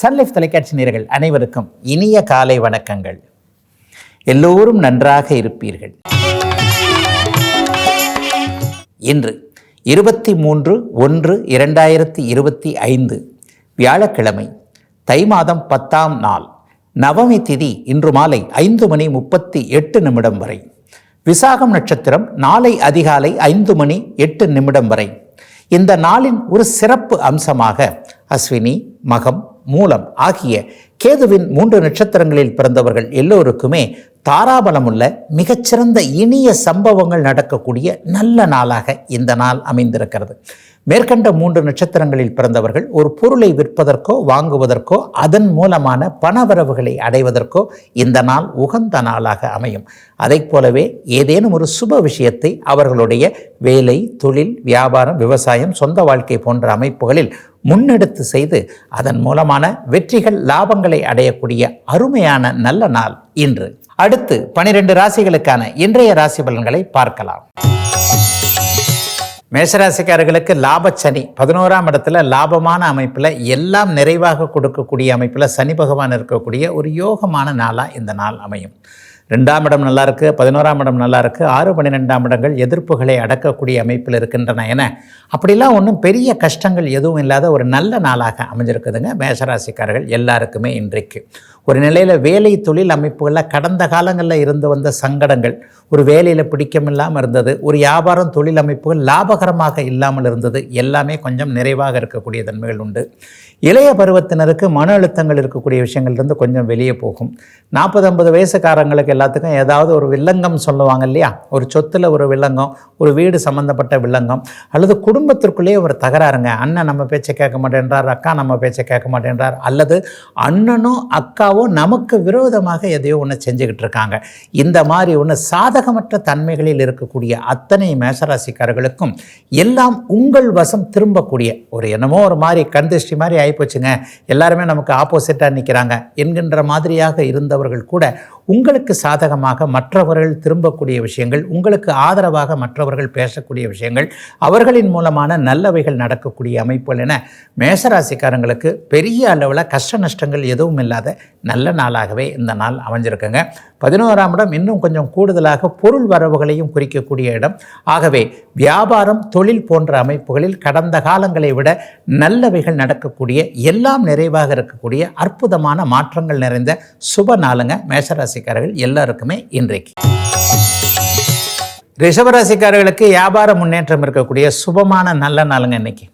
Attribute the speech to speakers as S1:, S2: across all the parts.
S1: Sun Life தொலைக்காட்சி நேர்கள் அனைவருக்கும் இனிய காலை வணக்கங்கள். எல்லோரும் நன்றாக இருப்பீர்கள். இன்று இருபத்தி மூன்று ஒன்று இரண்டாயிரத்தி இருபத்தி ஐந்து வியாழக்கிழமை தை மாதம் பத்தாம் நாள் நவமி திதி இன்று மாலை ஐந்து மணி முப்பத்தி எட்டு நிமிடம் வரை. விசாகம் நட்சத்திரம் நாளை அதிகாலை ஐந்து மணி எட்டு நிமிடம் வரை. இந்த நாளின் ஒரு சிறப்பு அம்சமாக அஸ்வினி மகம் மூலம் ஆகிய கேதுவின் மூன்று நட்சத்திரங்களில் பிறந்தவர்கள் எல்லோருக்குமே தாராபலமுள்ள மிகச்சிறந்த இனிய சம்பவங்கள் நடக்கக்கூடிய நல்ல நாளாக இந்த நாள் அமைந்திருக்கிறது. மேற்கண்ட மூன்று நட்சத்திரங்களில் பிறந்தவர்கள் ஒரு பொருளை விற்பதற்கோ வாங்குவதற்கோ அதன் மூலமான பணவரவுகளை அடைவதற்கோ இந்த நாள் உகந்த நாளாக அமையும். அதைப் போலவே ஏதேனும் ஒரு சுப விஷயத்தை அவர்களுடைய வேலை தொழில் வியாபாரம் விவசாயம் சொந்த வாழ்க்கை போன்ற அமைப்புகளில் முன்னெடுத்து செய்து அதன் மூலமான வெற்றிகள் லாபங்கள் அடையக்கூடிய அருமையான நல்ல நாள் இன்று. அடுத்து பனிரெண்டு ராசிகளுக்கான இன்றைய ராசி பலன்களை பார்க்கலாம். மேஷராசிக்காரர்களுக்கு லாபச்சனி. பதினோராம் இடத்துல லாபமான அமைப்பில் எல்லாம் நிறைவாக கொடுக்கக்கூடிய அமைப்பில் சனி பகவான் இருக்கக்கூடிய ஒரு யோகமான நாளாக இந்த நாள் அமையும். ரெண்டாம் இடம் நல்லா இருக்குது பதினோராம் இடம் நல்லா இருக்குது ஆறு பன்னிரெண்டாம் இடங்கள் எதிர்ப்புகளை அடக்கக்கூடிய அமைப்பில் இருக்கின்றன என. அப்படிலாம் ஒன்றும் பெரிய கஷ்டங்கள் எதுவும் இல்லாத ஒரு நல்ல நாளாக அமைஞ்சிருக்குதுங்க. மேஷராசிக்காரர்கள் எல்லாருக்குமே இன்றைக்கு. ஒரு நிலையில் வேலை தொழில் அமைப்புகளில் கடந்த காலங்களில் இருந்து வந்த சங்கடங்கள் ஒரு வேலையில் பிடிக்கமில்லாமல் இருந்தது ஒரு வியாபாரம் தொழில் அமைப்புகள் லாபகரமாக இல்லாமல் இருந்தது எல்லாமே கொஞ்சம் நிறைவாக இருக்கக்கூடிய தன்மைகள் உண்டு. இளைய பருவத்தினருக்கு மன அழுத்தங்கள் இருக்கக்கூடிய விஷயங்கள்லேருந்து கொஞ்சம் வெளியே போகும். நாற்பது ஐம்பது வயசுக்காரங்களுக்கு எல்லாத்துக்கும் ஏதாவது ஒரு வில்லங்கம் சொல்லுவாங்க இல்லையா? ஒரு சொத்தில் ஒரு வில்லங்கம் ஒரு வீடு சம்மந்தப்பட்ட வில்லங்கம் அல்லது குடும்பத்திற்குள்ளேயே ஒரு தகராறுங்க. அண்ணன் நம்ம பேச்சை கேட்க மாட்டேன்றார் அக்கா நம்ம பேச்சை கேட்க மாட்டேன்றார் அல்லது அண்ணனும் அக்காவும் நமக்கு விரோதமாக எதையோ ஒன்று செஞ்சுக்கிட்டு இருக்காங்க. இந்த மாதிரி ஒன்று சாதகமற்ற தன்மைகளில் இருக்கக்கூடிய அத்தனை மேசராசிக்காரர்களுக்கும் எல்லாம் உங்கள் வசம் திரும்பக்கூடிய ஒரு என்னமோ ஒரு மாதிரி கந்திஷ்டி மாதிரி ஆகிப்போச்சுங்க எல்லாருமே நமக்கு ஆப்போசிட்டாக நிற்கிறாங்க என்கின்ற மாதிரியாக இருந்தவர்கள் கூட உங்களுக்கு சாதகமாக மற்றவர்கள் திரும்பக்கூடிய விஷயங்கள் உங்களுக்கு ஆதரவாக மற்றவர்கள் பேசக்கூடிய விஷயங்கள் அவர்களின் மூலமான நல்லவைகள் நடக்கக்கூடிய அமைப்புகள் என மேசராசிக்காரங்களுக்கு பெரிய அளவில் கஷ்ட நஷ்டங்கள் எதுவும் இல்லாத நல்ல நாளாகவே இந்த நாள் அமைஞ்சிருக்குங்க. பதினோராம் இடம் இன்னும் கொஞ்சம் கூடுதலாக பொருள் வரவுகளையும் குறிக்கக்கூடிய இடம். ஆகவே வியாபாரம் தொழில் போன்ற அமைப்புகளில் கடந்த காலங்களை விட நல்லவைகள் நடக்கக்கூடிய எல்லாம் நிறைவாக இருக்கக்கூடிய அற்புதமான மாற்றங்கள் நிறைந்த சுப நாளுங்க மேஷராசிக்காரர்கள் எல்லாருக்குமே இன்றைக்கு. ரிஷபராசிக்காரர்களுக்கு வியாபார முன்னேற்றம் இருக்கக்கூடிய சுபமான நல்ல நாளுங்க இன்னைக்கு.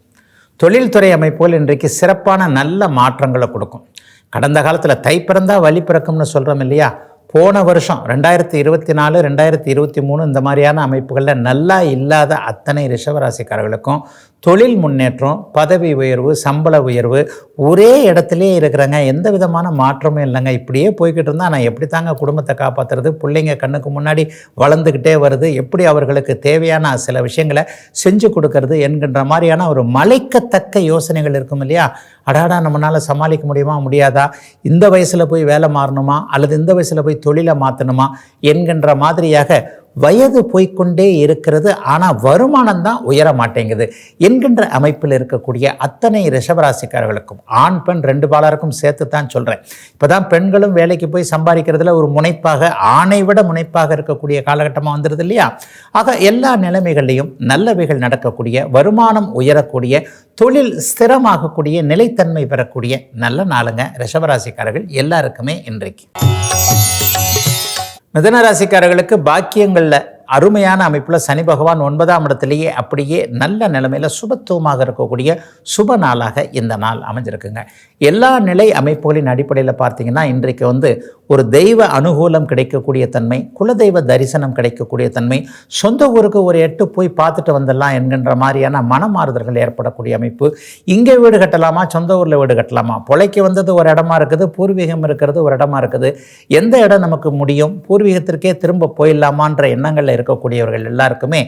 S1: தொழில்துறை அமைப்புகள் இன்றைக்கு சிறப்பான நல்ல மாற்றங்களை கொடுக்கும். கடந்த காலத்தில் தை பிறந்தா வழி பிறக்கும்னு சொல்கிறோம் இல்லையா? போன வருஷம் ரெண்டாயிரத்தி இருபத்தி நாலு ரெண்டாயிரத்தி இருபத்தி மூணு இந்த மாதிரியான அமைப்புகளில் நல்லா இல்லாத அத்தனை ரிஷபராசிக்காரர்களுக்கும் தொழில் முன்னேற்றம் பதவி உயர்வு சம்பள உயர்வு ஒரே இடத்துலையே இருக்கிறாங்க. எந்த விதமான மாற்றமும் இல்லைங்க. இப்படியே போய்கிட்டு இருந்தால் நான் எப்படி தாங்க குடும்பத்தை காப்பாற்றுறது பிள்ளைங்க கண்ணுக்கு முன்னாடி வளர்ந்துக்கிட்டே வருது. எப்படி அவர்களுக்கு தேவையான சில விஷயங்களை செஞ்சு கொடுக்கறது என்கின்ற மாதிரியான ஒரு மலைக்கத்தக்க யோசனைகள் இருக்கும் இல்லையா? அடாடா நம்மளால் சமாளிக்க முடியுமா? முடியாதா? இந்த வயசில் போய் வேலை மாறணுமா? அல்லது இந்த வயசில் போய் தொழிலை மாற்றணுமா என்கின்ற மாதிரியாக வயது போய்க்கொண்டே இருக்கிறது ஆனால் வருமானம் தான் உயர மாட்டேங்குது. என்கின்ற அமைப்பில் இருக்கக்கூடிய அத்தனை ரிஷபராசிக்காரர்களுக்கும் ஆண் பெண் ரெண்டு பாலருக்கும் சேர்த்து தான் சொல்கிறேன் இப்போ தான் பெண்களும் வேலைக்கு போய் சம்பாதிக்கிறதுல ஒரு முனைப்பாக ஆணை விட முனைப்பாக இருக்கக்கூடிய காலகட்டமாக வந்துடுது இல்லையா? ஆக எல்லா நிலைமைகள்லையும் நல்லவைகள் நடக்கக்கூடிய வருமானம் உயரக்கூடிய தொழில் ஸ்திரமாகக்கூடிய நிலைத்தன்மை பெறக்கூடிய நல்ல நாளுங்க ரிஷபராசிக்காரர்கள் எல்லாருக்குமே இன்றைக்கு. மிதன ராசிக்காரர்களுக்கு பாக்கியங்களில் அருமையான அமைப்பில் சனி பகவான் ஒன்பதாம் இடத்துலேயே அப்படியே நல்ல நிலைமையில் சுபத்துவமாக இருக்கக்கூடிய சுப நாளாக இந்த நாள் அமைஞ்சிருக்குங்க. எல்லா நிலை அமைப்புகளின் அடிப்படையில் பார்த்தீங்கன்னா இன்றைக்கு வந்து ஒரு தெய்வ அனுகூலம் கிடைக்கக்கூடிய தன்மை குலதெய்வ தரிசனம் கிடைக்கக்கூடிய தன்மை சொந்த ஊருக்கு ஒரு எட்டு போய் பார்த்துட்டு வந்துடலாம் என்கின்ற மாதிரியான மனமாறுதல்கள் ஏற்படக்கூடிய அமைப்பு. இங்கே வீடு கட்டலாமா சொந்த ஊரில் வீடு கட்டலாமா? பொழைக்கு வந்தது ஒரு இடமா இருக்குது பூர்வீகம் இருக்கிறது ஒரு இடமா இருக்குது. எந்த இடம் நமக்கு முடியும்? பூர்வீகத்திற்கே திரும்ப போயிடலாமான்ற எண்ணங்களில் இருக்கக்கூடியவர்கள் எல்லாருக்குமே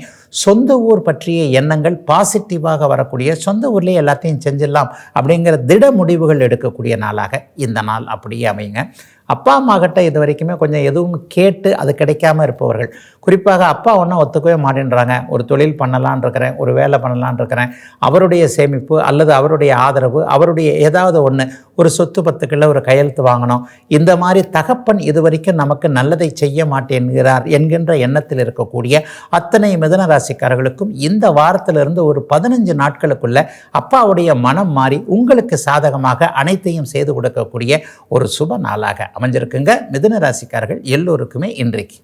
S1: சொந்த ஊர் பற்றிய எண்ணங்கள் பாசிட்டிவாக வரக்கூடிய சொந்த ஊர்லேயே எல்லாத்தையும் செஞ்சிடலாம் அப்படிங்கிற திட முடிவுகள் எடுக்கக்கூடிய நாளாக இந்த நாள் அப்படியே அமையுங்க. அப்பா அம்மா கிட்ட இது வரைக்குமே கொஞ்சம் எதுவும் கேட்டு அது கிடைக்காம இருப்பவர்கள். குறிப்பாக அப்பா ஒன்றும் ஒத்துக்கவே மாட்டேன்றாங்க. ஒரு தொழில் பண்ணலான் இருக்கிறேன் ஒரு வேலை பண்ணலான் இருக்கிறேன். அவருடைய சேமிப்பு அல்லது அவருடைய ஆதரவு அவருடைய ஏதாவது ஒன்று ஒரு சொத்து பத்துக்களில் ஒரு கையெழுத்து வாங்கணும். இந்த மாதிரி தகப்பன் இதுவரைக்கும் நமக்கு நல்லதை செய்ய மாட்டேன்கிறார் என்கின்ற எண்ணத்தில் இருக்கக்கூடிய அத்தனை மிதன ராசிக்காரர்களுக்கும் இந்த வாரத்திலிருந்து ஒரு பதினஞ்சு நாட்களுக்குள்ள அப்பாவுடைய மனம் மாறி உங்களுக்கு சாதகமாக அனைத்தையும் செய்து கொடுக்கக்கூடிய ஒரு சுப நாளாக அமைஞ்சிருக்குங்க. மிதன ராசிக்காரர்கள் எல்லோருக்குமே இன்றைக்கு.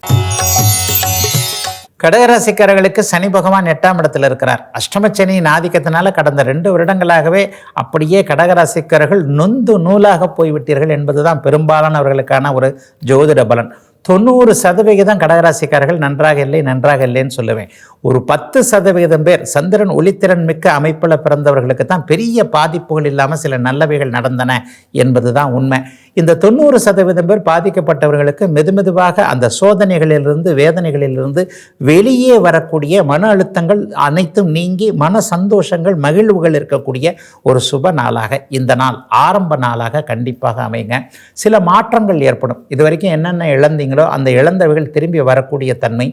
S1: கடகராசிக்காரர்களுக்கு சனி பகவான் எட்டாம் இடத்தில் இருக்கிறார். அஷ்டமச்சனியின் ஆதிக்கத்தினால கடந்த ரெண்டு வருடங்களாகவே அப்படியே கடகராசிக்காரர்கள் நொந்து நூலாக போய்விட்டீர்கள் என்பதுதான் பெரும்பாலானவர்களுக்கான ஒரு ஜோதிட பலன். தொண்ணூறு சதவிகிதம் கடகராசிக்காரர்கள் நன்றாக இல்லை நன்றாக இல்லைன்னு சொல்லுவேன். ஒரு பத்து சதவீதம் பேர் சந்திரன் ஒளித்திறன் மிக்க அமைப்பில் பிறந்தவர்களுக்கு தான் பெரிய பாதிப்புகள் இல்லாமல் சில நல்லவைகள் நடந்தன என்பது தான் உண்மை. இந்த தொண்ணூறு சதவீதம் பேர் பாதிக்கப்பட்டவர்களுக்கு மெதுமெதுவாக அந்த சோதனைகளிலிருந்து வேதனைகளிலிருந்து வெளியே வரக்கூடிய மன அழுத்தங்கள் அனைத்தும் நீங்கி மன சந்தோஷங்கள் மகிழ்வுகள் இருக்கக்கூடிய ஒரு சுப நாளாக இந்த நாள் ஆரம்ப நாளாக கண்டிப்பாக அமைங்க சில மாற்றங்கள் ஏற்படும். இது வரைக்கும் என்னென்ன இழந்தீங்களோ அந்த இழந்தவைகள் திரும்பி வரக்கூடிய தன்மை.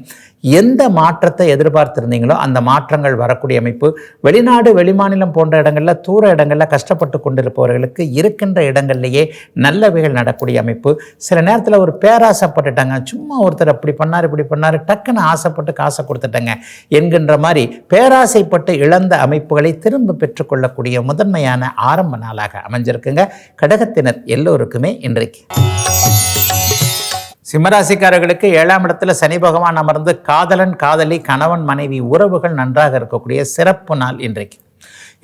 S1: எந்த மாற்றத்தை எதிர்பார்த்திருந்தீங்களோ அந்த மாற்றங்கள் வரக்கூடிய அமைப்பு வெளிநாடு வெளிமாநிலம் போன்ற இடங்களில் தூர இடங்களில் கஷ்டப்பட்டு கொண்டிருப்பவர்களுக்கு இருக்கின்ற இடங்கள்லேயே நல்லவைகள் நடக்கூடிய அமைப்பு. சில நேரத்தில் ஒரு பேராசைப்பட்டுட்டாங்க. சும்மா ஒருத்தர் அப்படி பண்ணார் இப்படி பண்ணார் டக்குன்னு ஆசைப்பட்டு காசை கொடுத்துட்டாங்க என்கின்ற மாதிரி பேராசைப்பட்டு இழந்த அமைப்புகளை திரும்ப பெற்றுக்கொள்ளக்கூடிய முதன்மையான ஆரம்ப நாளாக அமைஞ்சிருக்குங்க. கடகத்தினர் எல்லோருக்குமே இன்றைக்கு. சிம்மராசிக்காரர்களுக்கு ஏழாம் இடத்துல சனி பகவான் அமர்ந்து காதலன் காதலி கணவன் மனைவி உறவுகள் நன்றாக இருக்கக்கூடிய சிறப்பு நாள் இன்றைக்கு.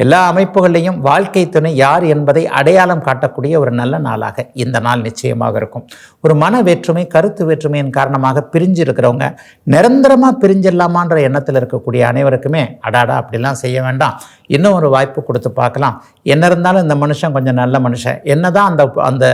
S1: எல்லா அமைப்புகளையும் வாழ்க்கை துணை யார் என்பதை அடையாளம் காட்டக்கூடிய ஒரு நல்ல நாளாக இந்த நாள் நிச்சயமாக இருக்கும். ஒரு மன வேற்றுமை கருத்து வேற்றுமையின் காரணமாக பிரிஞ்சு இருக்கிறவங்க நிரந்தரமாக பிரிஞ்சிடலாமான்ற எண்ணத்தில் இருக்கக்கூடிய அனைவருக்குமே அடாடா அப்படிலாம் செய்ய வேண்டாம். இன்னும் ஒரு வாய்ப்பு கொடுத்து பார்க்கலாம். என்ன இருந்தாலும் இந்த மனுஷன் கொஞ்சம் நல்ல மனுஷன். என்னதான் அந்த அந்த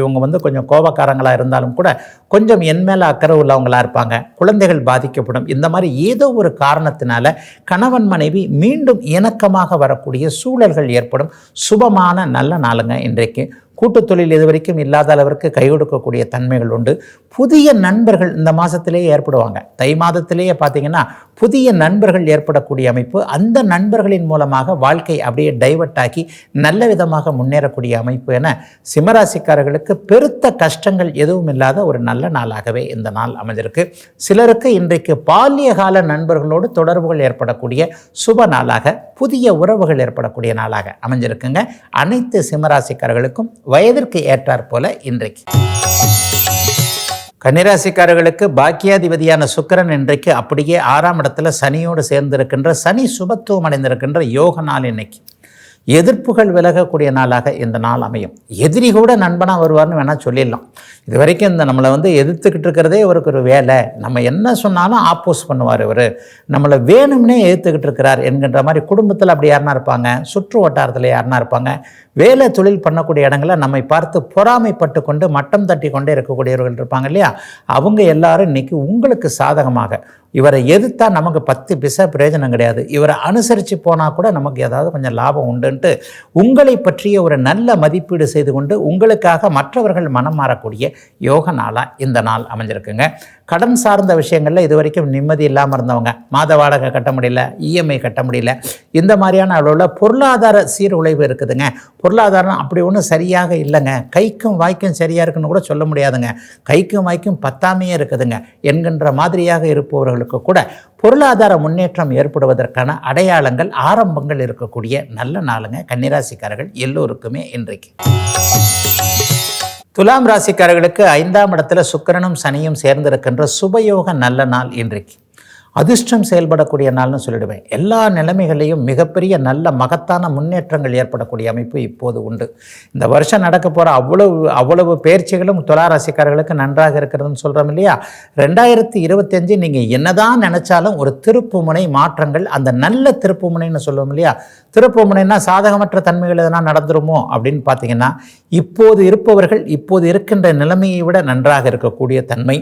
S1: இவங்க வந்து கொஞ்சம் கோபக்காரங்களாக இருந்தாலும் கூட கொஞ்சம் என் மேலே அக்கறை உள்ளவங்களா இருப்பாங்க. குழந்தைகள் பாதிக்கப்படும். இந்த மாதிரி ஏதோ ஒரு காரணத்தினால கணவன் மனைவி மீண்டும் இணக்கமாக வரக்கூடிய சூழல்கள் ஏற்படும். சுபமான நல்ல நாளுங்க இன்றைக்கு. கூட்டுத் தொழில் இதுவரைக்கும் இல்லாத அளவிற்கு கை கொடுக்கக்கூடிய தன்மைகள் உண்டு. புதிய நண்பர்கள் இந்த மாதத்திலேயே ஏற்படுவாங்க. தை மாதத்திலேயே பார்த்தீங்கன்னா புதிய நண்பர்கள் ஏற்படக்கூடிய அமைப்பு அந்த நண்பர்களின் மூலமாக வாழ்க்கை அப்படியே டைவர்ட் ஆக்கி நல்ல விதமாக முன்னேறக்கூடிய அமைப்பு என சிம்மராசிக்காரர்களுக்கு பெருத்த கஷ்டங்கள் எதுவும் இல்லாத ஒரு நல்ல நாளாகவே இந்த நாள் அமைஞ்சிருக்கு. சிலருக்கு இன்றைக்கு பால்ய கால நண்பர்களோடு தொடர்புகள் ஏற்படக்கூடிய சுப நாளாக புதிய உறவுகள் ஏற்படக்கூடிய நாளாக அமைஞ்சிருக்குங்க. அனைத்து சிம்மராசிக்காரர்களுக்கும் வயதிற்கு ஏற்றாற் போல இன்றைக்கு. கன்னிராசிக்காரர்களுக்கு பாக்கியாதிபதியான சுக்கரன் இன்றைக்கு அப்படியே ஆறாம் இடத்துல சனியோடு சேர்ந்திருக்கின்ற சனி சுபத்துவம் அடைந்திருக்கின்ற யோக நாள் இன்னைக்கு. எதிர்ப்புகள் விலகக்கூடிய நாளாக இந்த நாள் அமையும். எதிரி கூட நண்பனாக வருவார்னு வேணால் சொல்லிடலாம். இது வரைக்கும் இந்த நம்மளை வந்து எதிர்த்துக்கிட்டு இருக்கிறதே இவருக்கு ஒரு வேலை. நம்ம என்ன சொன்னாலும் ஆப்போஸ் பண்ணுவார் இவர். நம்மளை வேணும்னே எதிர்த்துக்கிட்டு இருக்கிறார் என்கின்ற மாதிரி குடும்பத்தில் அப்படி யாருனா இருப்பாங்க. சுற்று வட்டாரத்தில் யாருனா இருப்பாங்க. வேலை தொழில் பண்ணக்கூடிய இடங்களில் நம்மை பார்த்து பொறாமைப்பட்டு கொண்டு மட்டம் தட்டி கொண்டே இருக்கக்கூடியவர்கள் இருப்பாங்க இல்லையா? அவங்க எல்லாரும் இன்னைக்கு உங்களுக்கு சாதகமாக. இவரை எதிர்த்தா நமக்கு பத்து பிசா பிரயோஜனம் கிடையாது. இவரை அனுசரித்து போனால் கூட நமக்கு ஏதாவது கொஞ்சம் லாபம் உண்டுன்ட்டு உங்களை பற்றிய ஒரு நல்ல மதிப்பீடு செய்து கொண்டு உங்களுக்காக மற்றவர்கள் மனம் மாறக்கூடிய யோக நாளாக இந்த நாள் அமைஞ்சிருக்குங்க. கடன் சார்ந்த விஷயங்களில் இது வரைக்கும் நிம்மதி இல்லாமல் இருந்தவங்க. மாத வாடகை கட்ட முடியல இஎம்ஐ கட்ட முடியல. இந்த மாதிரியான அளவில் பொருளாதார சீர்குலைவு இருக்குதுங்க. பொருளாதாரம் அப்படி ஒன்றும் சரியாக இல்லைங்க. கைக்கும் வாய்க்கும் சரியாக இருக்குன்னு கூட சொல்ல முடியாதுங்க. கைக்கும் வாய்க்கும் பத்தாமையே இருக்குதுங்க. என்கின்ற மாதிரியாக இருப்பவர்களுக்கு கூட பொருளாதார முன்னேற்றம் ஏற்படுவதற்கான அடையாளங்கள் ஆரம்பங்கள் இருக்கக்கூடிய நல்ல நாளுங்க. கன்னிராசிக்காரர்கள் எல்லோருக்குமே இன்றைக்கு. துலாம் ராசிக்காரர்களுக்கு ஐந்தாம் இடத்துல சுக்கிரனும் சனியும் சேர்ந்திருக்கின்ற சுபயோக நல்ல நாள் இன்றைக்கு. அதிர்ஷ்டம் செயல்படக்கூடிய நாள்னு சொல்லிடுவேன். எல்லா நிலைமைகளையும் மிகப்பெரிய நல்ல மகத்தான முன்னேற்றங்கள் ஏற்படக்கூடிய அமைப்பு இப்போது உண்டு. இந்த வருஷம் நடக்க போகிற அவ்வளவு அவ்வளவு பயிற்சிகளும் துளாராசிக்காரர்களுக்கு நன்றாக இருக்கிறதுன்னு சொல்கிறோம் இல்லையா? ரெண்டாயிரத்தி இருபத்தஞ்சு நீங்கள் என்னதான் நினச்சாலும் ஒரு திருப்புமுனை மாற்றங்கள் அந்த நல்ல திருப்புமுனைன்னு சொல்லுவோம் இல்லையா? திருப்புமுனைனா சாதகமற்ற தன்மைகள் எதனா நடந்துருமோ அப்படின்னு பார்த்தீங்கன்னா இப்போது இருப்பவர்கள் இப்போது இருக்கின்ற நிலைமையை விட நன்றாக இருக்கக்கூடிய தன்மை.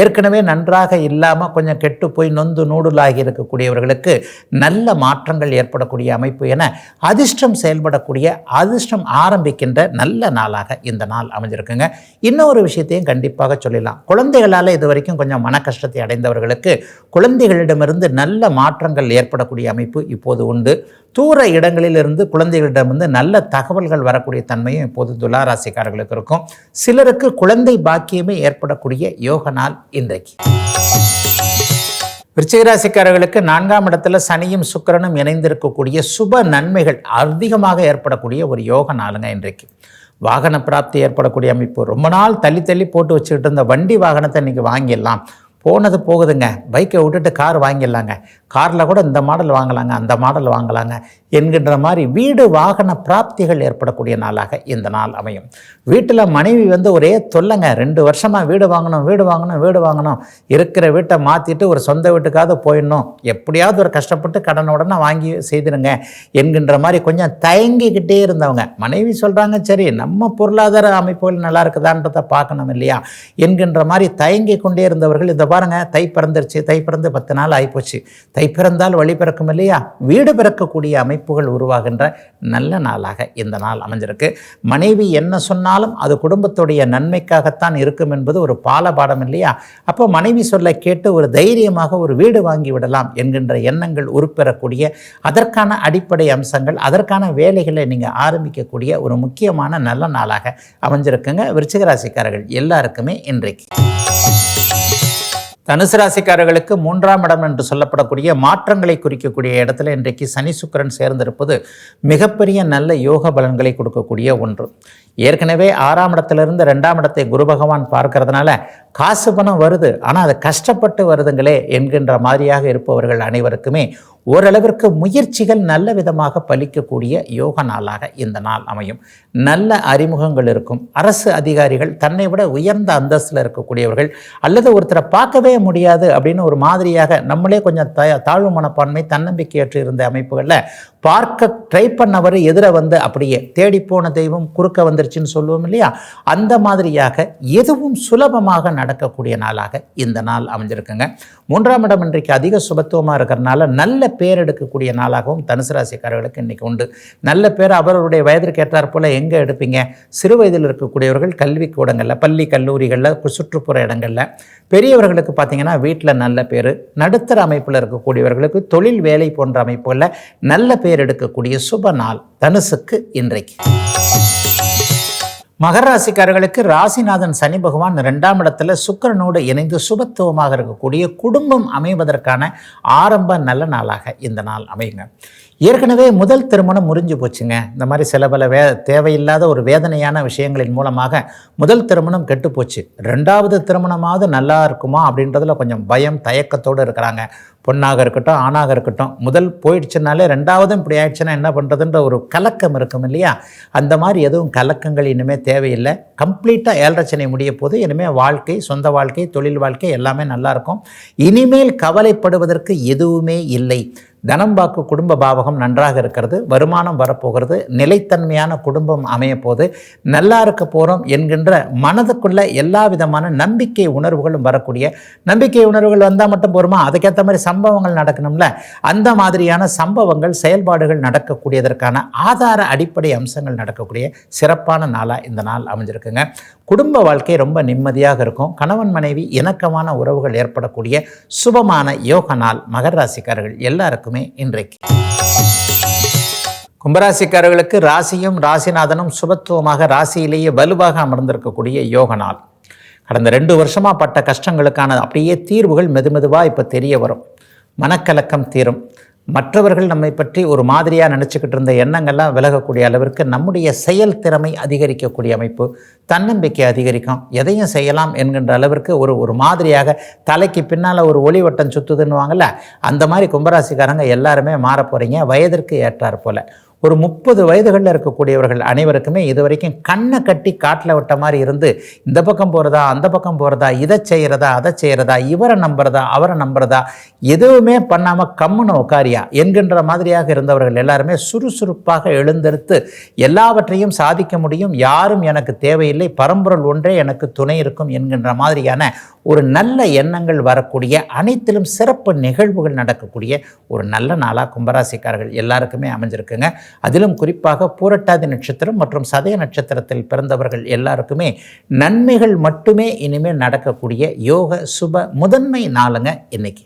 S1: ஏற்கனவே நன்றாக இல்லாமல் கொஞ்சம் கெட்டு போய் நொந்து நூடுலாகி இருக்கக்கூடியவர்களுக்கு நல்ல மாற்றங்கள் ஏற்படக்கூடிய அமைப்பு என அதிர்ஷ்டம் செயல்படக்கூடிய அதிர்ஷ்டம் ஆரம்பிக்கின்ற நல்ல நாளாக இந்த நாள் அமைஞ்சிருக்குங்க. இன்னொரு விஷயத்தையும் கண்டிப்பாக சொல்லிடலாம். குழந்தைகளால் இது வரைக்கும் கொஞ்சம் மன கஷ்டத்தை அடைந்தவர்களுக்கு குழந்தைகளிடமிருந்து நல்ல மாற்றங்கள் ஏற்படக்கூடிய அமைப்பு இப்போது உண்டு. தூர இடங்களிலிருந்து குழந்தைகளிடமிருந்து நல்ல தகவல்கள் வரக்கூடிய தன்மையும் இப்போது துளாராசிக்காரர்களுக்கு இருக்கும். சிலருக்கு குழந்தை பாக்கியமே ஏற்படக்கூடிய யோக நாள் இன்றைக்கு. விருச்சிகராசிக்காரர்களுக்கு நான்காம் இடத்துல சனியும் சுக்கரனும் இணைந்திருக்கக்கூடிய சுப நன்மைகள் அதிகமாக ஏற்படக்கூடிய ஒரு யோக நாளுங்க இன்றைக்கு. வாகன பிராப்தி ஏற்படக்கூடிய அமைப்பு. ரொம்ப நாள் தள்ளி தள்ளி போட்டு வச்சுக்கிட்டு இருந்த வண்டி வாகனத்தை இன்றைக்கி வாங்கிடலாம். போனது போகுதுங்க. பைக்கை விட்டுட்டு கார் வாங்கிடலாங்க. காரில் கூட இந்த மாடல் வாங்கலாங்க அந்த மாடல் வாங்கலாங்க என்கின்ற மாதிரி வீடு வாகன பிராப்திகள் ஏற்படக்கூடிய நாளாக இந்த நாள் அமையும். வீட்டில் மனைவி வந்து ஒரே தொல்லைங்க. ரெண்டு வருஷமாக வீடு வாங்கணும் வீடு வாங்கணும் வீடு வாங்கணும். இருக்கிற வீட்டை மாற்றிட்டு ஒரு சொந்த வீட்டுக்காவது போயிடணும். எப்படியாவது ஒரு கஷ்டப்பட்டு கடன் உடனே வாங்கி செய்திருங்க என்கின்ற மாதிரி கொஞ்சம் தயங்கிக்கிட்டே இருந்தவங்க. மனைவி சொல்கிறாங்க சரி நம்ம பொருளாதார அமைப்புகள் நல்லா இருக்குதான்றதை பார்க்கணும் இல்லையா? என்கின்ற மாதிரி தயங்கி கொண்டே இருந்தவர்கள் இந்த பாருங்க தை பிறந்துருச்சு தை பிறந்து பத்து நாள் ஆகிப்போச்சு தை பிறந்தால் வழி பிறக்கும் இல்லையா? வீடு பிறக்கக்கூடிய அமைப்புகள் உருவாகின்ற நல்ல நாளாக இந்த நாள் அமைஞ்சிருக்கு. மனைவி என்ன சொன்னாலும் அது குடும்பத்துடைய நன்மைக்காகத்தான் இருக்கும் என்பது ஒரு பாலபாடம் இல்லையா? அப்போ மனைவி சொல்ல கேட்டு ஒரு தைரியமாக ஒரு வீடு வாங்கி விடலாம் என்கின்ற எண்ணங்கள் உருப்பெறக்கூடிய அதற்கான அடிப்படை அம்சங்கள் அதற்கான வேலைகளை நீங்கள் ஆரம்பிக்கக்கூடிய ஒரு முக்கியமான நல்ல நாளாக அமைஞ்சிருக்குங்க. விருச்சிகராசிக்காரர்கள் எல்லாருக்குமே இன்றைக்கு. தனுசு ராசிக்காரர்களுக்கு மூன்றாம் இடம் என்று சொல்லப்படக்கூடிய மாற்றங்களை குறிக்கக்கூடிய இடத்துல இன்றைக்கு சனி சுக்கிரன் சேர்ந்திருப்பது மிகப்பெரிய நல்ல யோக பலன்களை கொடுக்கக்கூடிய ஒன்று. ஏற்கனவே ஆறாம் இடத்திலிருந்து ரெண்டாம் இடத்தை குரு பகவான் பார்க்கறதுனால காசு பணம் வருது. ஆனால் அது கஷ்டப்பட்டு வருதுங்களே என்கின்ற மாதிரியாக இருப்பவர்கள் அனைவருக்குமே ஓரளவிற்கு முயற்சிகள் நல்ல விதமாக பலிக்கக்கூடிய யோக நாளாக இந்த நாள் அமையும். நல்ல அறிமுகங்கள் இருக்கும். அரசு அதிகாரிகள் தன்னை விட உயர்ந்த அந்தஸ்தில் இருக்கக்கூடியவர்கள் அல்லது ஒருத்தரை பார்க்கவே முடியாது அப்படின்னு ஒரு மாதிரியாக நம்மளே கொஞ்சம் த தாழ்வு மனப்பான்மை தன்னம்பிக்கையற்று இருந்த அமைப்புகளில் பார்க்க ட்ரை பண்ணவர் எதிர வந்து அப்படியே தேடிப்போன தெய்வம் குறுக்க வந்துருச்சுன்னு சொல்லுவோம் இல்லையா? அந்த மாதிரியாக எதுவும் சுலபமாக நடக்கக்கூடிய நாளாக இந்த நாள் அமைஞ்சிருக்குங்க. மூன்றாம் இடம் இன்றைக்கு அதிக சுபத்துவமாக இருக்கிறனால நல்ல பேர் எடுக்கக்கூடிய நாளாகவும் தனுசு ராசிக்காரர்களுக்கு இன்றைக்கி உண்டு. நல்ல பேர் அவர்களுடைய வயதிற்கு ஏற்றாற் போல் எங்கே எடுப்பீங்க? சிறு வயதில் இருக்கக்கூடியவர்கள் கல்வி கூடங்களில் பள்ளி கல்லூரிகளில் சுற்றுப்புற இடங்களில். பெரியவர்களுக்கு பார்த்தீங்கன்னா வீட்டில் நல்ல பேர் நடுத்தர அமைப்பில் இருக்கக்கூடியவர்களுக்கு தொழில் வேலை போன்ற அமைப்புகளில் நல்ல பேர் எடுக்கக்கூடிய சுப நாள் தனுசுக்கு இன்றைக்கு. மகர ராசிக்காரர்களுக்கு ராசிநாதன் சனி பகவான் ரெண்டாம் இடத்துல சுக்கரனோடு இணைந்து சுபத்துவமாக இருக்கக்கூடிய குடும்பம் அமைவதற்கான ஆரம்ப நல்ல நாளாக இந்த நாள் அமையுங்க. ஏற்கனவே முதல் திருமணம் முறிஞ்சு போச்சுங்க. இந்த மாதிரி சில பல வே தேவையில்லாத ஒரு வேதனையான விஷயங்களின் மூலமாக முதல் திருமணம் கெட்டு போச்சு ரெண்டாவது திருமணமாவது நல்லா இருக்குமா அப்படின்றதுல கொஞ்சம் பயம் தயக்கத்தோடு இருக்கிறாங்க. பொண்ணாக இருக்கட்டும் ஆணாக இருக்கட்டும் முதல் போயிடுச்சுனாலே ரெண்டாவதும் இப்படி ஆயிடுச்சுன்னா என்ன பண்ணுறதுன்ற ஒரு கலக்கம் இருக்கும் இல்லையா? அந்த மாதிரி எதுவும் கலக்கங்கள் இனிமேல் தேவையில்லை. கம்ப்ளீட்டாக ஏழரச்சனை முடிய போது இனிமேல் வாழ்க்கை சொந்த வாழ்க்கை தொழில் வாழ்க்கை எல்லாமே நல்லாயிருக்கும் இனிமேல் கவலைப்படுவதற்கு எதுவுமே இல்லை. தனம் வாக்கு குடும்ப பாவகம் நன்றாக இருக்கிறது. வருமானம் வரப்போகிறது. நிலைத்தன்மையான குடும்பம் அமையப்போது நல்லா இருக்க போகிறோம் என்கின்ற மனதுக்குள்ள எல்லா விதமான நம்பிக்கை உணர்வுகளும் வரக்கூடிய நம்பிக்கை உணர்வுகள் வந்தால் மட்டும் போருமா? அதுக்கேற்ற மாதிரி சம்பவங்கள் நடக்கணும்ல? அந்த மாதிரியான சம்பவங்கள் செயல்பாடுகள் நடக்கக்கூடியதற்கான ஆதார அடிப்படை அம்சங்கள் நடக்கக்கூடிய சிறப்பான நாளாக இந்த நாள் அமைஞ்சிருக்குங்க. குடும்ப வாழ்க்கை ரொம்ப நிம்மதியாக இருக்கும். கணவன் மனைவி இணக்கமான உறவுகள் ஏற்படக்கூடிய சுபமான யோக நாள் மகர ராசிக்காரர்கள் எல்லாருக்குமே இன்றைக்கு. கும்பராசிக்காரர்களுக்கு ராசியும் ராசிநாதனும் சுபத்துவமாக ராசியிலேயே வலுவாக அமர்ந்திருக்கக்கூடிய யோக நாள். கடந்த ரெண்டு வருஷமாக பட்ட கஷ்டங்களுக்கான அப்படியே தீர்வுகள் மெதுமெதுவாக இப்போ தெரிய வரும். மனக்கலக்கம் தீரும். மற்றவர்கள் நம்மை பற்றி ஒரு மாதிரியாக நினச்சிக்கிட்டு இருந்த எண்ணங்கள்லாம் விலகக்கூடிய அளவிற்கு நம்முடைய செயல் திறமை அதிகரிக்கக்கூடிய அமைப்பு தன்னம்பிக்கை அதிகரிக்கும். எதையும் செய்யலாம் என்கின்ற அளவிற்கு ஒரு ஒரு மாதிரியாக தலைக்கு பின்னால் ஒரு ஒளிவட்டம் சுற்றுதுன்னுவாங்கள்ல அந்த மாதிரி கும்பராசிக்காரங்க எல்லாருமே மாற போகிறீங்க வயதிற்கு ஏற்றார் போல். ஒரு முப்பது வயதுகளில் இருக்கக்கூடியவர்கள் அனைவருக்குமே இது வரைக்கும் கண்ணை கட்டி காட்டில் விட்ட மாதிரி இருந்து இந்த பக்கம் போகிறதா அந்த பக்கம் போகிறதா இதை செய்கிறதா அதை செய்கிறதா இவரை நம்புறதா அவரை நம்புறதா எதுவுமே பண்ணாமல் கம்முன்னு உக்காரியா? என்கின்ற மாதிரியாக இருந்தவர்கள் எல்லாருமே சுறுசுறுப்பாக எழுந்தெடுத்து எல்லாவற்றையும் சாதிக்க முடியும் யாரும் எனக்கு தேவையில்லை பரம்பொருள் ஒன்றே எனக்கு துணை இருக்கும் என்கின்ற மாதிரியான ஒரு நல்ல எண்ணங்கள் வரக்கூடிய அனைத்திலும் சிறப்பு நிகழ்வுகள் நடக்கக்கூடிய ஒரு நல்ல நாளாக கும்பராசிக்காரர்கள் எல்லாருக்குமே அமைஞ்சிருக்குங்க. அதிலும் குறிப்பாக பூரட்டாதி நட்சத்திரம் மற்றும் சதய நட்சத்திரத்தில் பிறந்தவர்கள் எல்லாருக்குமே நன்மைகள் மட்டுமே இனிமேல் நடக்கக்கூடிய யோக சுப முதன்மை நாளுங்க இன்னைக்கு.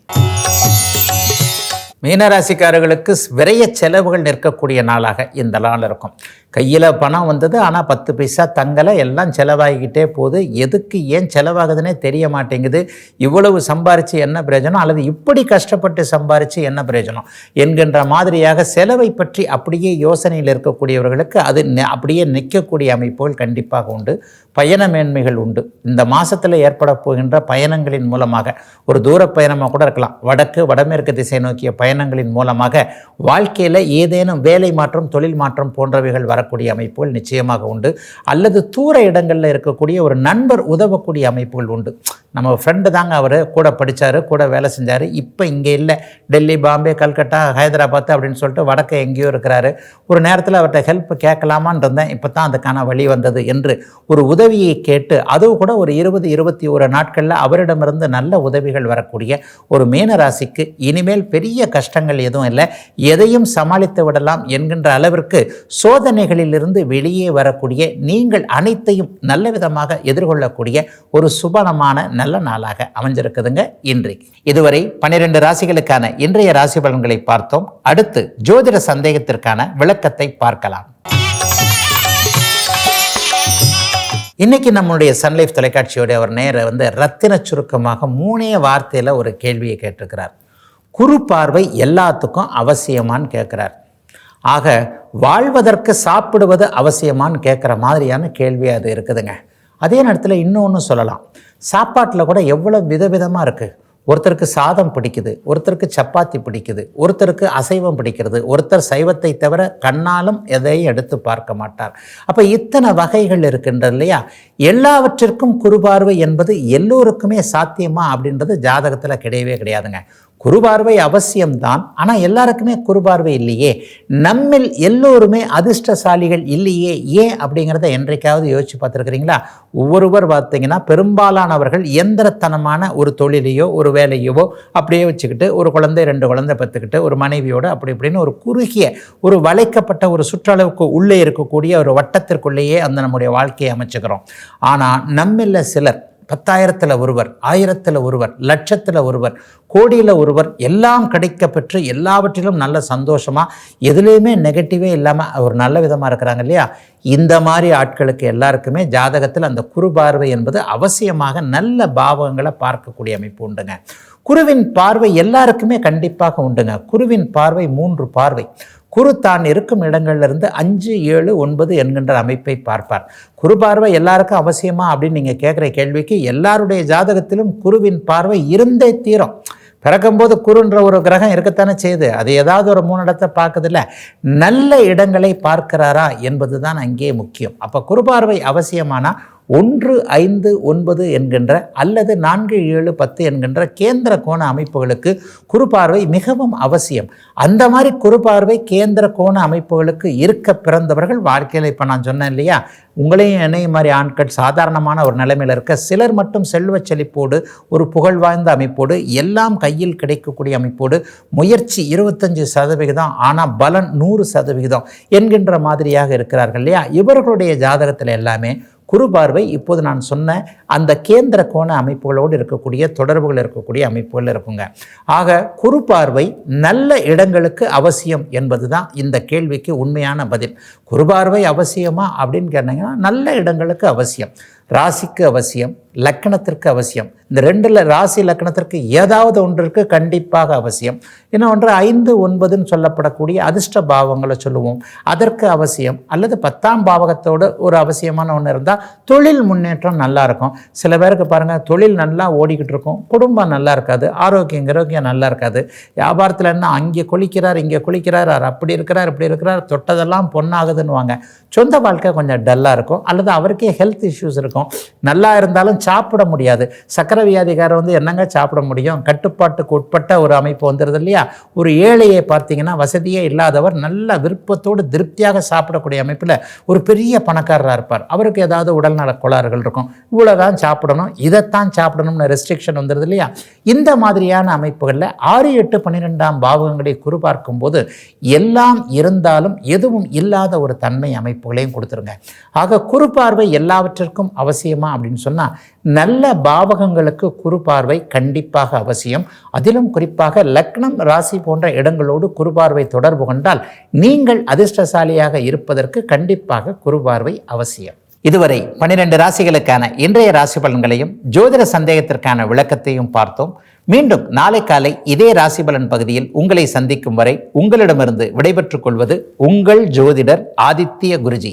S1: மீனராசிக்காரர்களுக்கு விரைய செலவுகள் நிற்கக்கூடிய நாளாக இந்த நாள் இருக்கும். கையில் பணம் வந்தது ஆனால் பத்து பைசா தங்கலை எல்லாம் செலவாகிக்கிட்டே போகுது. எதுக்கு ஏன் செலவாகுதுன்னே தெரிய மாட்டேங்குது. இவ்வளவு சம்பாரித்து என்ன பிரயோஜனம்? அல்லது இப்படி கஷ்டப்பட்டு சம்பாரித்து என்ன பிரயோஜனம்? என்கின்ற மாதிரியாக செலவை பற்றி அப்படியே யோசனையில் இருக்கக்கூடியவர்களுக்கு அது அப்படியே நிற்கக்கூடிய அமைப்புகள் கண்டிப்பாக உண்டு. பயண மேன்மைகள் உண்டு. இந்த மாதத்தில் ஏற்பட போகின்ற பயணங்களின் மூலமாக ஒரு தூர பயணமாக கூட இருக்கலாம். வடக்கு வடமேற்கு திசை நோக்கிய பயணங்களின் மூலமாக வாழ்க்கையில் ஏதேனும் வேலை மாற்றம் தொழில் மாற்றம் போன்றவைகள் வர வரக்கூடிய அமைப்புகள் நிச்சயமாக உண்டு. அல்லது தூர இடங்களில் இருக்கக்கூடிய ஒரு நண்பர் உதவக்கூடிய அமைப்புகள் உண்டு. நம்ம ஃப்ரெண்டு தாங்க அவர். கூட படித்தார் கூட வேலை செஞ்சார். இப்போ இங்கே இல்லை. டெல்லி பாம்பே கல்கட்டா ஹைதராபாத் அப்படின்னு சொல்லிட்டு வடக்க எங்கேயோ இருக்கிறாரு. ஒரு நேரத்தில் அவர்கிட்ட ஹெல்ப் கேட்கலாமான்னு இருந்தேன். இப்போ தான் அதுக்கான வழி வந்தது என்று ஒரு உதவியை கேட்டு அதுவும் கூட ஒரு இருபது இருபத்தி ஒரு நாட்களில் அவரிடமிருந்து நல்ல உதவிகள் வரக்கூடிய ஒரு மீன ராசிக்கு இனிமேல் பெரிய கஷ்டங்கள் எதுவும் இல்லை. எதையும் சமாளித்து விடலாம் என்கின்ற அளவிற்கு பிரச்சனைகளிலிருந்து வெளியே வரக்கூடிய நீங்கள் அனைத்தையும் நல்ல விதமாக எதிர்கொள்ளக்கூடிய ஒரு சுபனமான நல்ல நாளாக அமைஞ்சிருக்குதுங்க இன்றைக்கு. இதுவரை பன்னிரெண்டு ராசிகளுக்கான இன்றைய ராசி பலன்களை பார்த்தோம். அடுத்து ஜோதிட சந்தேகத்திற்கான விளக்கத்தை பார்க்கலாம். இன்னைக்கு நம்மளுடைய சன்லைஃப் தொலைக்காட்சியோடைய அவர் நேர வந்து ரத்தின சுருக்கமாக மூணே வார்த்தையில் ஒரு கேள்வியை கேட்டிருக்கிறார். குறு பார்வை எல்லாத்துக்கும் அவசியமானு கேட்குறார். ஆக வாழ்வதற்கு சாப்பிடுவது அவசியமான்னு கேட்குற மாதிரியான கேள்வி அது இருக்குதுங்க. அதே நேரத்தில் இன்னொன்று சொல்லலாம். சாப்பாட்டில் கூட எவ்வளோ விதவிதமாக இருக்குது ஒருத்தருக்கு சாதம் பிடிக்குது ஒருத்தருக்கு சப்பாத்தி பிடிக்குது ஒருத்தருக்கு அசைவம் பிடிக்கிறது ஒருத்தர் சைவத்தை தவிர கண்ணாலும் எதையும் எடுத்து பார்க்க மாட்டார். அப்போ இத்தனை வகைகள் இருக்கின்றது இல்லையா? எல்லாவற்றிற்கும் குறுபார்வை என்பது எல்லோருக்குமே சாத்தியமா அப்படின்றது ஜாதகத்தில் கிடையவே கிடையாதுங்க. குறுபார்வை அவசியம்தான். ஆனால் எல்லாருக்குமே குறுபார்வை இல்லையே. நம்மில் எல்லோருமே அதிர்ஷ்டசாலிகள் இல்லையே. ஏன் அப்படிங்கிறத என்றைக்காவது யோசிச்சு பார்த்துருக்கிறீங்களா? ஒவ்வொருவர் பார்த்தீங்கன்னா பெரும்பாலானவர்கள் இயந்திரத்தனமான ஒரு தொழிலையோ ஒரு வேலையவோ அப்படியே வச்சுக்கிட்டு ஒரு குழந்தை ரெண்டு குழந்தை பெற்றுக்கிட்டு ஒரு மனைவியோடு அப்படி இப்படின்னு ஒரு குறுகிய ஒரு வளைக்கப்பட்ட ஒரு சுற்றளவுக்கு உள்ளே இருக்கக்கூடிய ஒரு வட்டத்திற்குள்ளேயே அந்த நம்முடைய வாழ்க்கையை அமைச்சுக்கிறோம். ஆனால் நம்மில் சிலர் பத்தாயிரத்தில் ஒருவர் ஆயிரத்தில் ஒருவர் லட்சத்தில் ஒருவர் கோடியில் ஒருவர் எல்லாம் கிடைக்க பெற்று எல்லாவற்றிலும் நல்ல சந்தோஷமாக எதுலேயுமே நெகட்டிவே இல்லாமல் ஒரு நல்ல விதமாக இருக்கிறாங்க இல்லையா? இந்த மாதிரி ஆட்களுக்கு எல்லாருக்குமே ஜாதகத்தில் அந்த குறுபார்வை என்பது அவசியமாக நல்ல பாவங்களை பார்க்கக்கூடிய அமைப்பு உண்டுங்க. குருவின் பார்வை எல்லாருக்குமே கண்டிப்பாக உண்டுங்க. குருவின் பார்வை மூன்று பார்வை. குரு தான் இருக்கும் இடங்கள்லேருந்து அஞ்சு ஏழு ஒன்பது என்கின்ற அமைப்பை பார்ப்பார். குரு பார்வை எல்லாருக்கும் அவசியமா அப்படின்னு நீங்கள் கேட்குற கேள்விக்கு எல்லாருடைய ஜாதகத்திலும் குருவின் பார்வை இருந்தே தீரும். பிறக்கும்போது குருன்ற ஒரு கிரகம் இருக்கத்தானே செய்யுது. அது ஏதாவது ஒரு மூணு இடத்தை பார்க்குதில்ல. நல்ல இடங்களை பார்க்கிறாரா என்பது தான் அங்கே முக்கியம். அப்போ குருபார்வை அவசியமானால் ஒன்று ஐந்து ஒன்பது என்கின்ற அல்லது நான்கு ஏழு பத்து என்கின்ற கேந்திர கோண அமைப்புகளுக்கு குறுபார்வை மிகவும் அவசியம். அந்த மாதிரி குறுபார்வை கேந்திர கோண அமைப்புகளுக்கு இருக்க பிறந்தவர்கள் வாழ்க்கையில் இப்போ நான் சொன்னேன் இல்லையா? உங்களையும் என்னைய மாதிரி ஆண்கள் சாதாரணமான ஒரு நிலைமையில் இருக்க சிலர் மட்டும் செல்வ செழிப்போடு ஒரு புகழ் வாய்ந்த அமைப்போடு எல்லாம் கையில் கிடைக்கக்கூடிய அமைப்போடு முயற்சி இருபத்தஞ்சு சதவிகிதம் ஆனால் பலன் நூறு சதவிகிதம் என்கின்ற மாதிரியாக இருக்கிறார்கள் இல்லையா? இவர்களுடைய ஜாதகத்தில் எல்லாமே குறுபார்வை இப்போது நான் சொன்ன அந்த கேந்திர கோண அமைப்புகளோடு இருக்கக்கூடிய தொடர்புகள் இருக்கக்கூடிய அமைப்புகள் இருக்குங்க. ஆக குறுபார்வை நல்ல இடங்களுக்கு அவசியம் என்பது தான் இந்த கேள்விக்கு உண்மையான பதில். குறுபார்வை அவசியமா அப்படின்னு கேட்டீங்கன்னா நல்ல இடங்களுக்கு அவசியம். ராசிக்கு அவசியம் லக்கணத்திற்கு அவசியம். இந்த ரெண்டில் ராசி லக்கணத்திற்கு ஏதாவது ஒன்றிற்கு கண்டிப்பாக அவசியம். இன்னொன்று ஐந்து ஒன்பதுன்னு சொல்லப்படக்கூடிய அதிர்ஷ்ட பாவங்களை சொல்லுவோம். அதற்கு அவசியம். அல்லது பத்தாம் பாவகத்தோடு ஒரு அவசியமான ஒன்று இருந்தால் தொழில் முன்னேற்றம் நல்லா இருக்கும். சில பேருக்கு பாருங்கள் தொழில் நல்லா ஓடிக்கிட்டு இருக்கும். குடும்பம் நல்லா இருக்காது. ஆரோக்கியம் ஆரோக்கியம் நல்லா இருக்காது. வியாபாரத்தில் என்ன அங்கே குளிக்கிறார் இங்கே குளிக்கிறார் அவர் அப்படி இருக்கிறார் இப்படி இருக்கிறார் தொட்டதெல்லாம் பொண்ணாகுதுன்னுவாங்க. சொந்த வாழ்க்கை கொஞ்சம் டல்லாக இருக்கும். அல்லது அவருக்கே ஹெல்த் இஷ்யூஸ் இருக்கும். நல்லா இருந்தாலும் சாப்பிட முடியாது. சக்கரை வியாதிக்காரர் வந்து என்னங்க சாப்பிட முடியும்? கட்டுப்பாட்டுக்கு உட்பட்ட ஒரு அமைப்பு வந்துடுது இல்லையா? ஒரு ஏழையை பார்த்தீங்கன்னா வசதியே இல்லாதவர் நல்ல விருப்பத்தோடு திருப்தியாக சாப்பிடக்கூடிய அமைப்பில் ஒரு பெரிய பணக்காரராக இருப்பார். அவருக்கு ஏதாவது உடல்நல கோளாறுகள் இருக்கும். இவ்வளோதான் சாப்பிடணும். இதைத்தான் சாப்பிடணும்னு ரெஸ்ட்ரிக்ஷன் வந்துடுது இல்லையா? இந்த மாதிரியான அமைப்புகளில் ஆறு எட்டு பன்னிரெண்டாம் பாவகங்களை குறிபார்க்கும் போது எல்லாம் இருந்தாலும் எதுவும் இல்லாத ஒரு தன்மை அமைப்புகளையும் கொடுத்துருங்க. ஆக குறுபார்வை எல்லாவற்றிற்கும் அவசியமா அப்படின்னு சொன்னால் நல்ல பாவகங்களுக்கு குறு பார்வை கண்டிப்பாக அவசியம். அதிலும் குறிப்பாக லக்னம் ராசி போன்ற இடங்களோடு குறுபார்வை தொடர்பு கொண்டால் நீங்கள் அதிர்ஷ்டசாலியாக இருப்பதற்கு கண்டிப்பாக குறுபார்வை அவசியம். இதுவரை பன்னிரண்டு ராசிகளுக்கான இன்றைய ராசி பலன்களையும் ஜோதிட சந்தேகத்திற்கான விளக்கத்தையும் பார்த்தோம். மீண்டும் நாளை காலை இதே ராசி பலன் பகுதியில் உங்களை சந்திக்கும் வரை உங்களிடமிருந்து விடைபெற்றுக் கொள்வது உங்கள் ஜோதிடர் ஆதித்ய குருஜி.